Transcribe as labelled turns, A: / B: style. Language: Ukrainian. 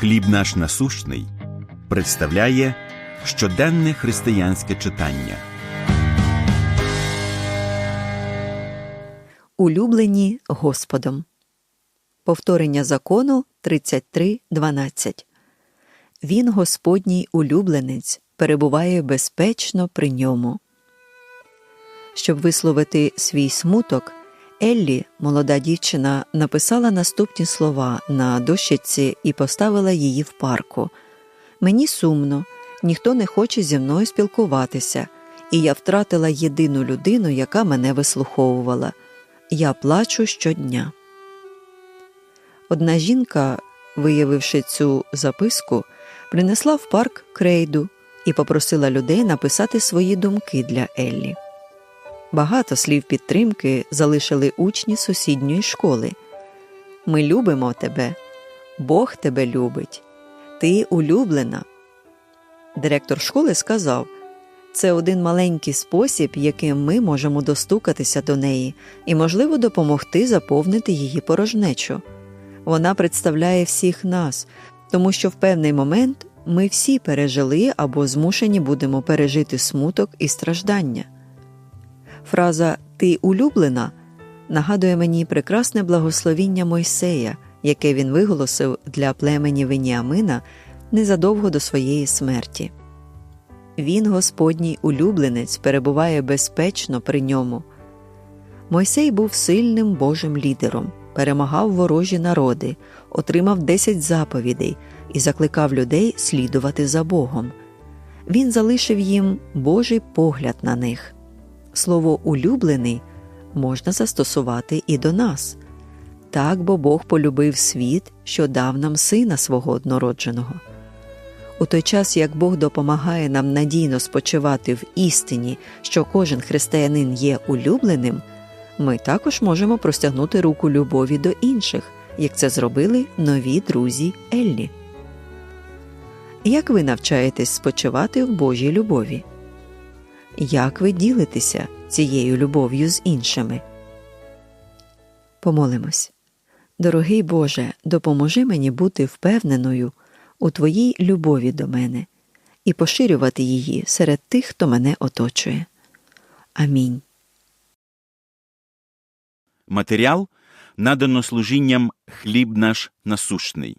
A: Хліб наш насущний представляє щоденне християнське читання.
B: Улюблені Господом. Повторення закону 33.12. Він Господній улюбленець перебуває безпечно при ньому. Щоб висловити свій смуток, Еллі, молода дівчина, написала наступні слова на дощиці і поставила її в парку. Мені сумно, ніхто не хоче зі мною спілкуватися, і я втратила єдину людину, яка мене вислуховувала. Я плачу щодня. Одна жінка, виявивши цю записку, принесла в парк крейду і попросила людей написати свої думки для Еллі. Багато слів підтримки залишили учні сусідньої школи. Ми любимо тебе, Бог тебе любить, ти улюблена. Директор школи сказав це один маленький спосіб, яким ми можемо достукатися до неї і, можливо, допомогти заповнити її порожнечу. Вона представляє всіх нас, тому що в певний момент ми всі пережили або змушені будемо пережити смуток і страждання. Фраза Ти улюблена нагадує мені прекрасне благословіння Мойсея, яке він виголосив для племені Веніамина незадовго до своєї смерті. Він, Господній улюбленець, перебуває безпечно при ньому. Мойсей був сильним Божим лідером, перемагав ворожі народи, отримав десять заповідей і закликав людей слідувати за Богом. Він залишив їм Божий погляд на них. Слово улюблений можна застосувати і до нас. Так бо Бог полюбив світ, що дав нам сина свого однородженого. У той час, як Бог допомагає нам надійно спочивати в істині, що кожен християнин є улюбленим, ми також можемо простягнути руку любові до інших, як це зробили нові друзі Еллі. Як ви навчаєтесь спочивати в Божій любові? Як ви ділитеся цією любов'ю з іншими? Помолимось. Дорогий Боже, допоможи мені бути впевненою у Твоїй любові до мене і поширювати її серед тих, хто мене оточує. Амінь.
A: Матеріал надано служінням Хліб наш насущний